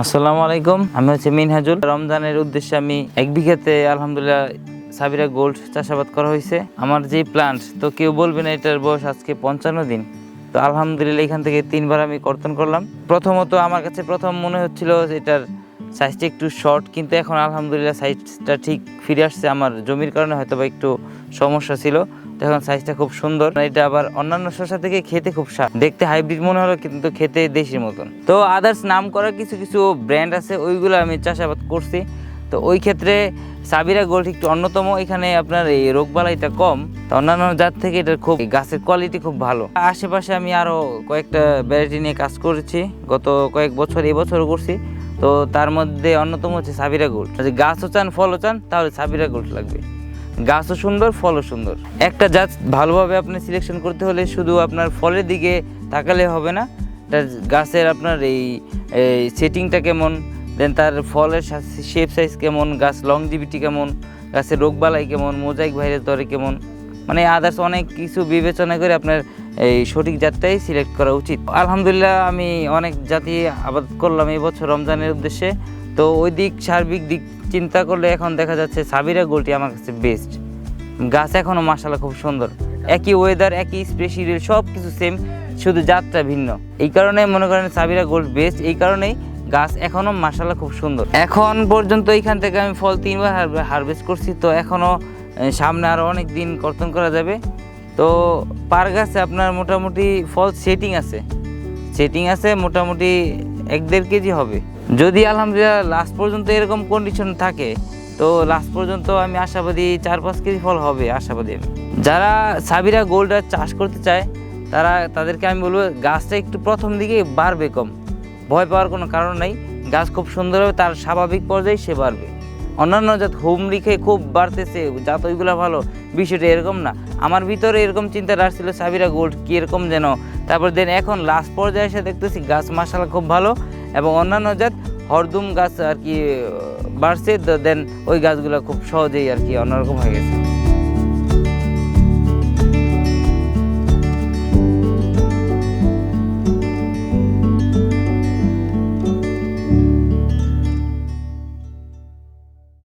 আসসালামু আলাইকুম, আমি হচ্ছে মিনহাজুল। রমজানের উদ্দেশ্যে আমি এক বিঘাতে, আলহামদুলিল্লাহ, সাবিরা গোল্ড চাষাবাদ করা হয়েছে। আমার যে প্লান্ট তো কেউ বলবে না এটার বয়স আজকে পঞ্চান্ন দিন। তো আলহামদুলিল্লাহ, এখান থেকে তিনবার আমি কর্তন করলাম। প্রথমত আমার কাছে প্রথম মনে হচ্ছিল এটার সাইজটা একটু শর্ট কিন্তু এখন আলহামদুলিল্লাহ সাইজটা ঠিক ফিরে আসছে। আমার জমির কারণে হয়তো বা একটু সমস্যা ছিল। তো এখন সাইজটা খুব সুন্দর। এটা আবার অন্যান্য শসা থেকে খেতে খুব স্বাদ। দেখতে হাইব্রিড মনে হলো কিন্তু খেতে দেশির মতন। তো আদার্স নাম করা কিছু কিছু ব্র্যান্ড আছে, ওইগুলো আমি চাষাবাদ করছি। তো ওই ক্ষেত্রে সাবিরা গোল্ড একটু অন্যতম। এখানে আপনার এই রোগবালাইটা কম। তো অন্যান্য জাত থেকে এটার খুব গাছের কোয়ালিটি খুব ভালো। আশেপাশে আমি আরও কয়েকটা ভ্যারাইটি নিয়ে কাজ করেছি। গত কয়েক বছর এবছরও করছি। তো তার মধ্যে অন্যতম হচ্ছে সাবিরা গোল্ড যদি গাছও চান, ফলও চান, তাহলে সাবিরা গোল্ড লাগবে। গাছও সুন্দর, ফলও সুন্দর। একটা জাত ভালোভাবে আপনি সিলেকশন করতে হলে শুধু আপনার ফলের দিকে তাকালে হবে না। তার গাছের আপনার এই সেটিংটা কেমন দেন তার ফলের শেপ সাইজ কেমন, গাছ লংজিভিটি কেমন, গাছের রোগবালাই কেমন মোজাইক ভাইরাস ধরে কেমন মানে আদার্স অনেক কিছু বিবেচনা করে আপনার এই সঠিক জাতটাই সিলেক্ট করা উচিত। আলহামদুলিল্লাহ আমি অনেক জাতি আবাদ করলাম এই বছর রমজানের উদ্দেশ্যে। তো ওই দিক সার্বিক দিক চিন্তা করলে এখন দেখা যাচ্ছে সাবিরা গোলটি আমার কাছে বেস্ট গাছ এখনও মাসালা খুব সুন্দর। একই ওয়েদার একই স্প্রে শিডিউল সব কিছু সেম শুধু জাতটা ভিন্ন। এই কারণে মনে করেন সাবিরা গোল্ড বেস্ট এই কারণেই গাছ এখনও মাসালা খুব সুন্দর। এখন পর্যন্ত এইখান থেকে আমি ফল তিনবার হারভেস্ট করছি, তো এখনও সামনে আরও অনেক দিন কর্তন করা যাবে। তো পার গাছে আপনার মোটামুটি ফল সেটিং আছে। সেটিং আছে মোটামুটি এক দেড় কেজি হবে। যদি আলহামদুলিল্লাহ লাস্ট পর্যন্ত এরকম কন্ডিশন থাকে, তো লাস্ট পর্যন্ত আমি আশাবাদী চার পাঁচ কেজি ফল হবে আশাবাদী আমি। যারা সাবিরা গোল্ডার চাষ করতে চায়, তারা, তাদেরকে আমি বলব গাছটা একটু প্রথম দিকে বাড়বে কম। ভয় পাওয়ার কোনো কারণ নেই, গাছ খুব সুন্দর হবে, তার স্বাভাবিক পর্যায়ে সে বাড়বে। অন্যান্য জাত হোম রেখে খুব বাড়তেছে, জাত ওইগুলো ভালো, বিষয়টা এরকম না। আমার ভিতরে এরকম চিন্তা আসছিল সাবিরা গোল্ড কি এরকম যেন, তারপর দেন এখন লাস্ট পর্যায়ে এসে দেখতেছি গাছ মাসালা খুব ভালো এবং অন্যান্য জাত হরদুম গাছ আর কি বাড়ছে দেন ওই গাছগুলো খুব সহজেই আর কি অন্যরকম হয়ে গেছে।